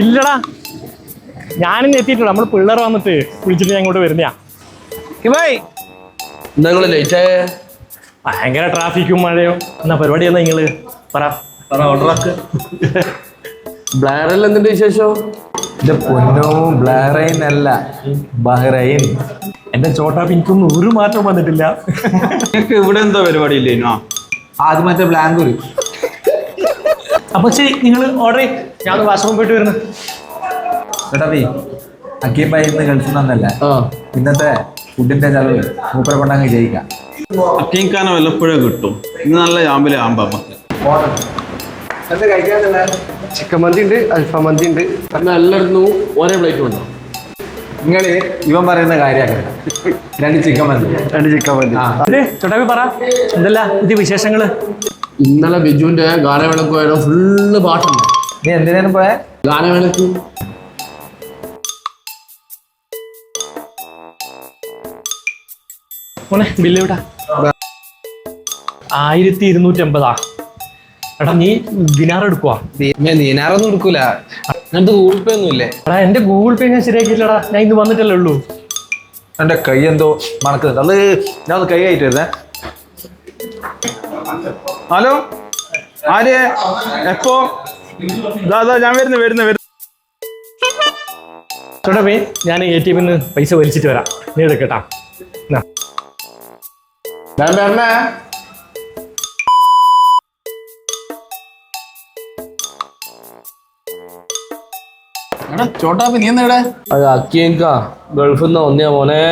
ഇല്ലടാ. ഞാനിന്ന് എത്തിയിട്ടുണ്ട് നമ്മൾ പിള്ളേർ വന്നിട്ട് വിളിച്ചിട്ട് ഞാൻ ഇങ്ങോട്ട് വരുന്നയാ. ഭായ് നിങ്ങൾ ലേറ്റ് ആയ? ഭയങ്കര ട്രാഫിക്കും മഴയും. എന്നാ പരിപാടി എന്നാ നിങ്ങൾ? പറ. ബ്ലാറിൽ എന്തിന്റെ വിശേഷം? എന്റെ പൊന്നോ ബ്ലാറൈൻ അല്ല ബഹ്റൈൻ എന്റെ ചോട്ടാ എനിക്കൊന്നും ഒരു മാറ്റം വന്നിട്ടില്ല. നിങ്ങൾക്ക് ഇവിടെ എന്തോ പരിപാടി ഇല്ലേനോ? ആദ്യമത്തെ മറ്റേ ബ്ലാങ്കൂര് അപ്പൊ ശരി നിങ്ങൾ ഓർഡർ ചെയ്യും. ഞാൻ വാഷ്റൂം പോയിട്ട് വരുന്നു. ചേട്ടാ അക്കീബായി ഇന്ന് ഗൾഫിൽ നിന്നല്ല ഇന്നത്തെ ഫുഡിന്റെ ചെലവ് മൂപ്പര കൊണ്ടങ്ങ് ജയിക്കാം. അക്കിങ്കാനം വല്ലപ്പോഴേ കിട്ടും. ഇന്ന് നല്ല ആമ്പിലെ ആമ്പാ ചിക്കൻ മന്തി ഉണ്ട് അൽഫ മന്തി ഉണ്ട്. എന്നാൽ എല്ലായിടത്തും ഒരേ പ്ലേറ്റ് ഉണ്ടോ നിങ്ങൾ ഇവൻ പറയുന്ന കാര്യമാക്കണ്ട രണ്ട് ചിക്കൻ മന്തി. രണ്ട് ചിക്കൻ മന്തി. ആ. പറ എന്തല്ല ഇത് വിശേഷങ്ങൾ? ഇന്നലെ ബിജുവിന്റെ ഗാനമേളക്ക് പോയാലോ ഫുള്ള് പാട്ടുണ്ട്. നീ എന്തിനാണ് പോയ? ഗാനമേളക്ക് മോനെ ബില്ല് വിടാ ആയിരത്തി ഇരുന്നൂറ്റി അമ്പതാ എടാ നീ ദിനാർ എടുക്കുവാ. ദിനാറൊന്നും എടുക്കൂല. അങ്ങനത്തെ ഗൂഗിൾ പേ ഒന്നും ഇല്ലേ? എടാ എന്റെ ഗൂഗിൾ പേ ഞാൻ ശരിയാക്കിയില്ലടാ ഞാൻ ഇന്ന് വന്നിട്ടല്ലേ ഉള്ളൂ. എന്റെ കൈ എന്തോ മണക്കുന്നുണ്ട്. അത് ഞാൻ ഒന്ന് കൈ ആയിട്ട് വരുന്നേ. ഹലോ? ആര്? എപ്പോ? ദാ ദാ ഞാൻ വരുന്നു വരുന്നു വരുന്നു. ചോട്ടാപ്പി ഞാൻ എ ടി എമ്മിൽ നിന്ന് പൈസ വലിച്ചിട്ട് വരാം. നീ എടുക്കട്ടാ. ഞാൻ വരണേ ചോട്ടാപ്പി നീ എന്നാ ഇവിടെ? അത് അക്കിയൻകാ ഗൾഫിൽ നിന്ന് വന്നിയാ മോനെ.